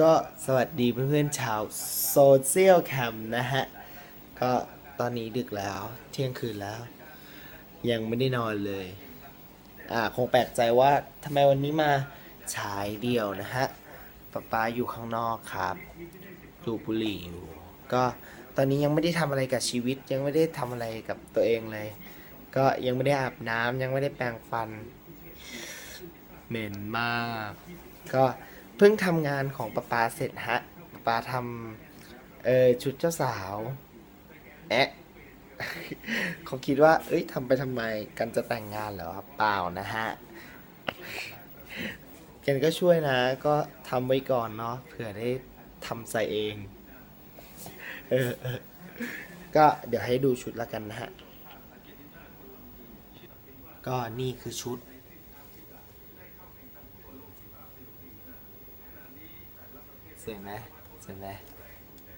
ก็สวัสดีเพื่อนๆชาวโซเชียลแคมนะฮะ ก็ตอนนี้ดึกแล้วเที่ยงคืนแล้ว ยังไม่ได้นอนเลย อ่าคงแปลกใจว่าทำไมวันนี้มาฉายเดี่ยวนะฮะป๊าป๊าอยู่ข้างนอกครับดูบุหรี่อยู่ ก็ตอนนี้ยังไม่ได้ทำอะไรกับชีวิต ยังไม่ได้ทำอะไรกับตัวเองเลย ก็ยังไม่ได้อาบน้ำยังไม่ได้แปรงฟัน เหม็นมาก ก็ เพิ่งทำงานของป๊าปาเสร็จฮะป๊าปาทำเออชุดเจ้าสาวแอะเขาคิดว่า เอ้ยทำไปทำไมกันจะแต่งงานเหรอเปล่านะฮะเกนก็ช่วยนะ ก็ทำไว้ก่อนเนาะเผื่อได้ทำใส่เองเออเออก็เดี๋ยวให้ดูชุดละกันนะฮะ ก็นี่คือชุด เสียงไหมเสียงไหม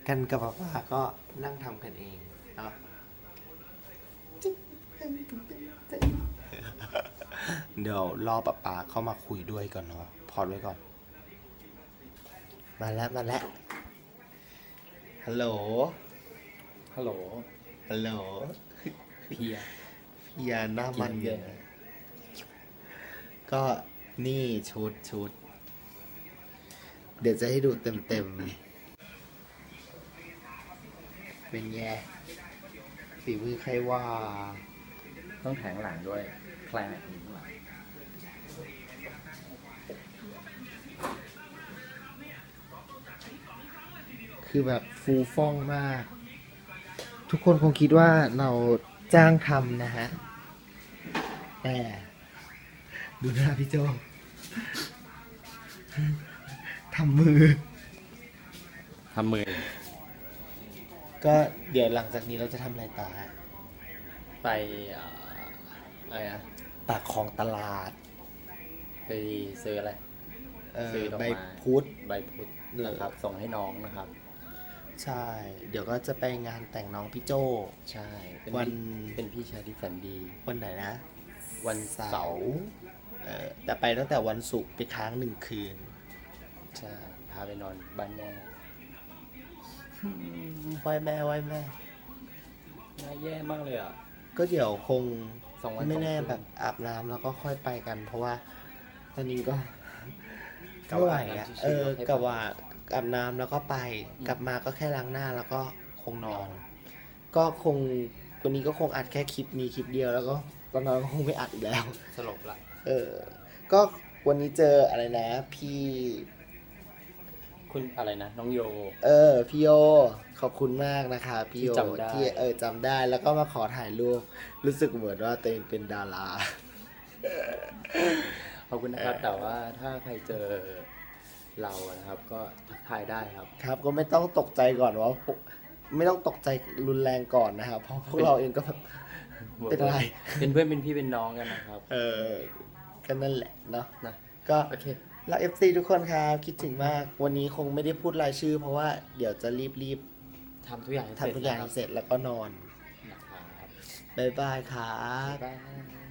กันกับป๊าป๊าก็นั่งทำกันเองเนาะเดี๋ยวรอป๊าป๊าเข้ามาคุยด้วยก่อนเนาะพอดไว้ก่อน มาแล้วมาแล้วฮัลโหลฮัลโหลฮัลโหลเพียพี่ยาหน้ามันกินเยเยอะอะก็นี่ชุดชุด เดี๋ยวจะให้ดูเต็มเต็มๆเป็นไงฝีมือใครว่า ต้องแถงหลังด้วยแคลงอยู่ข้างหลังคือแบบฟูฟ่องมาก ทุกคนคงคิดว่าเราจ้างทำนะฮะ แต่ ดูหน้าพี่โจ ทำมือ ทำมือ ก็เดี๋ยวหลังจากนี้เราจะทำอะไรต่อฮะไปเอ่ออะไรนะปากคลองตลาด ไปซื้ออะไร เออซื้อดอกใบไม้พุธ ใบพุธเออ นะครับ ส่งให้น้องนะครับ ใช่ เดี๋ยวก็จะไปงานแต่งน้องพี่โจ ใช่เป็นวัน พี่เป็นพี่ชายที่แสนดี วันไหนนะวันเสาร์เออแต่ไปตั้งแต่วันศุกร์ไปค้างหนึ่งคืน ใช่พาไปนอนบ้านแม่ไหว้แม่ไหว้แม่น่าแย่มากเลยอะ ก็เดี๋ยวคงสองวันไม่แน่สองคืนแบบอาบน้ำแล้วก็ค่อยไปกัน เพราะว่า ตอนนี้ก็กะไม่ว่าไหวอาบน้ำอะชิวๆเออให้กับว่าอาบน้ำแล้วก็ไปอืมกลับมาก็แค่ล้างหน้าแล้วก็คงนอน ก็คงวันนี้ก็คงอัดแค่คลิปนี้คลิปเดียวแล้วก็ตอนนอนก็คงไม่อัดอีกแล้ว สลบละเออ ก็วันนี้เจออะไรนะ พี่ คุณอะไรนะ น้องโย เออพี่โยขอบคุณมากนะคะพี่โยที่จำได้ ที่เออจำได้แล้วก็มาขอถ่ายรูปรู้สึกเหมือนว่าตัวเองเป็นดารา ขอบคุณนะครับ แต่ว่าถ้าใครเจอเรานะครับ ก็ทักทายได้ครับ ครับก็ไม่ต้องตกใจก่อนว่าพวกไม่ต้องตกใจรุนแรงก่อนนะครับเพราะพวกเราเองก็แบบเป็นไร เป็นเพื่อนเป็นพี่เป็นน้องกันนะครับ เออก็นั่นแหละเนาะนะ ก็โอเค รักเอฟซีทุกคนครับ คิดถึงมาก วันนี้คงไม่ได้พูดรายชื่อ เพราะว่าเดี๋ยวจะรีบทำทุกอย่างให้ๆทำทุกอย่างให้เสร็จแล้วก็นอนนะครับบ๊ายบายครับ บ๊ายบาย